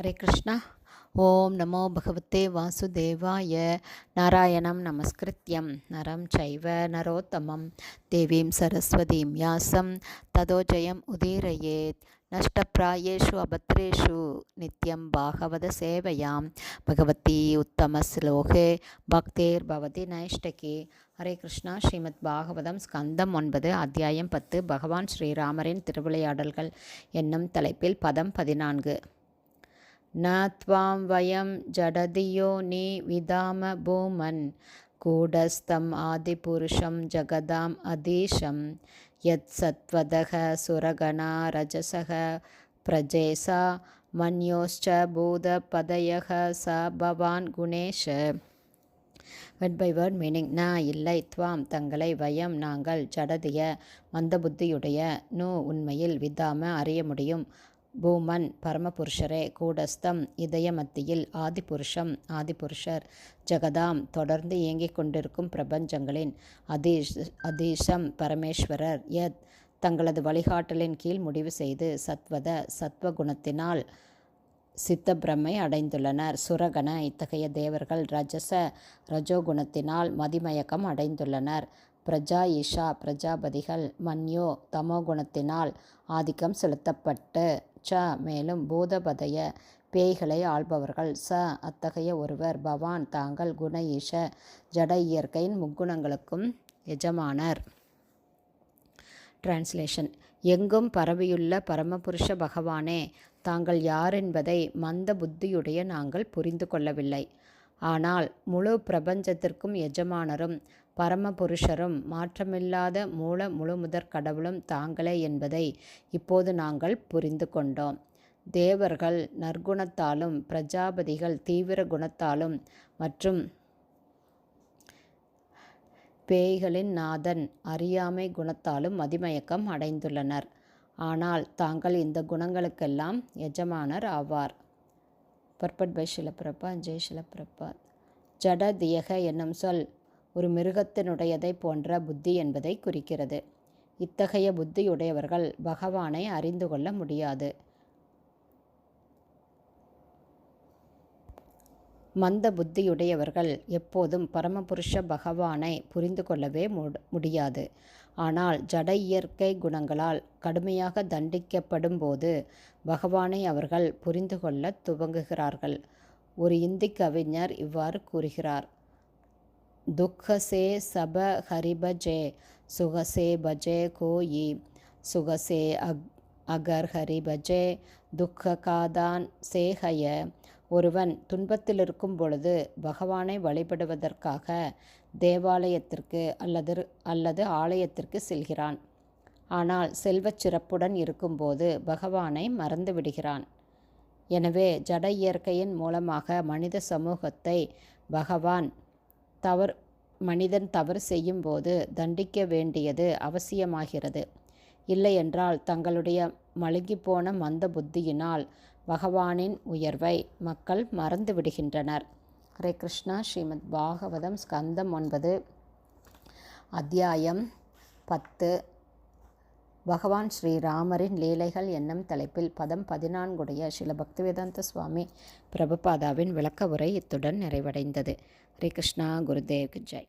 ஹரே கிருஷ்ணா. ஓம் நமோ பகவத்தே வாசுதேவாய. நாராயணம் நமஸ்கிருத்யம். நரம் சைவ நரோத்தமம். தேவீம் சரஸ்வதீம் யாசம். ததோஜயம் உதீரயேத். நஷ்டப்பிராயேஷு அபத்ரேஷு. நித்யம் பாகவத சேவையாம். பகவதி உத்தம ஸ்லோகே. பக்தேர் பவதி நைஷ்டகி. ஹரே கிருஷ்ணா. ஸ்ரீமத் பாகவதம் ஸ்கந்தம் ஒன்பது அத்தியாயம் பத்து. பகவான் ஸ்ரீராமரின் திருவிளையாடல்கள். என்னும் தலைப்பில் பதம் பதினான்கு. न त्वां वयं जडधियो निविदाम भूमन् कूढस्थम् आदिपुरुषं जगदाम् अधीशं यत्सत्त्वदः सुरगणा रजसः प्रजेसा मन्योश्च பூதபதயக ச பவான் குணேஷ வெட் பை வேர்ட் மீனிங் ந இல்லை துவாம் தங்களை வயம் நாங்கள் ஜடதிய மந்தபுத்தியுடைய நோ உண்மையில் விதாம அறிய முடியும் பூமன் பரமபுருஷரே கூடஸ்தம் இதய மத்தியில் ஆதிபுருஷம் ஆதிபுருஷர். ஜெகதாம் தொடர்ந்து இயங்கிக் கொண்டிருக்கும் பிரபஞ்சங்களின் அதீஷ் அதீஷம் பரமேஸ்வரர். யத் தங்களது வழிகாட்டலின் கீழ் முடிவு செய்து சத்வத சத்வகுணத்தினால் சித்த பிரம்மை அடைந்துள்ளனர். சுரகண இத்தகைய தேவர்கள் ரஜச ரஜோகுணத்தினால் மதிமயக்கம் அடைந்துள்ளனர். பிரஜா பிரஜாபதிகள் மன்யோ தமோகுணத்தினால் ஆதிக்கம் செலுத்தப்பட்டு ச மேலும் பூதபதய பேய்களை ஆள்பவர்கள். ச அத்தகைய ஒருவர். பவான் தாங்கள் குண ஈஷ ஜட இயற்கையின் முக்குணங்களுக்கும் எஜமானர். டிரான்ஸ்லேஷன் எங்கும் பரவியுள்ள பரமபுருஷ பகவானே தாங்கள் யார் என்பதை மந்த புத்தியுடைய நாங்கள் புரிந்து கொள்ளவில்லை. ஆனால் முழு பிரபஞ்சத்திற்கும் எஜமானரும் பரமபுருஷரும் மாற்றமில்லாத மூல முழுமுதற் கடவுளும் தாங்களே என்பதை இப்போது நாங்கள் புரிந்து கொண்டோம். தேவர்கள் நற்குணத்தாலும் பிரஜாபதிகள் தீவிர குணத்தாலும் மற்றும் பேய்களின் நாதன் அறியாமை குணத்தாலும் மதிமயக்கம் அடைந்துள்ளனர். ஆனால் தாங்கள் இந்த குணங்களுக்கெல்லாம் எஜமானர் ஆவார். பர்பட் பை சிலப்பிரப்பா ஜெய் சிலப்பிரப்பா. ஜடதியக என்னும் சொல் ஒரு மிருகத்தினுடையதை போன்ற புத்தி என்பதை குறிக்கிறது. இத்தகைய புத்தியுடையவர்கள் பகவானை அறிந்து கொள்ள முடியாது. மந்த புத்தியுடையவர்கள் எப்போதும் பரமபுருஷ பகவானை புரிந்து கொள்ளவே முடியாது. ஆனால் ஜட இயற்கை குணங்களால் கடுமையாக தண்டிக்கப்படும் போது பகவானை அவர்கள் புரிந்து கொள்ள துவங்குகிறார்கள். ஒரு இந்தி கவிஞர் இவ்வாறு கூறுகிறார். துக்கசே சப ஹரிபஜே சுகசே பஜே கோயி சுகசே அக் அகர் ஹரி பஜே துக்க காதான் சேகய. ஒருவன் துன்பத்தில் இருக்கும் பொழுது பகவானை வழிபடுவதற்காக தேவாலயத்திற்கு அல்லது அல்லது ஆலயத்திற்கு செல்கிறான். ஆனால் செல்வச் சிறப்புடன் இருக்கும்போது பகவானை மறந்து விடுகிறான். எனவே ஜட இயற்கையின் மூலமாக மனித சமூகத்தை பகவான் தவறு மனிதன் தவறு செய்யும்போது தண்டிக்க வேண்டியது அவசியமாகிறது. இல்லையென்றால் தங்களுடைய மழுங்கிப்போன மந்த புத்தியினால் பகவானின் உயர்வை மக்கள் மறந்து விடுகின்றனர். ஹரே கிருஷ்ணா. ஸ்ரீமத் பாகவதம் ஸ்கந்தம் ஒன்பது அத்தியாயம் பத்து. பகவான் ஸ்ரீராமரின் லீலைகள் என்னும் தலைப்பில் பதம் பதினான்குடைய சில பக்திவேதாந்த சுவாமி பிரபுபாதாவின் விளக்க உரை இத்துடன் நிறைவடைந்தது. ஹரே கிருஷ்ணா. குருதேவ் ஜெய்.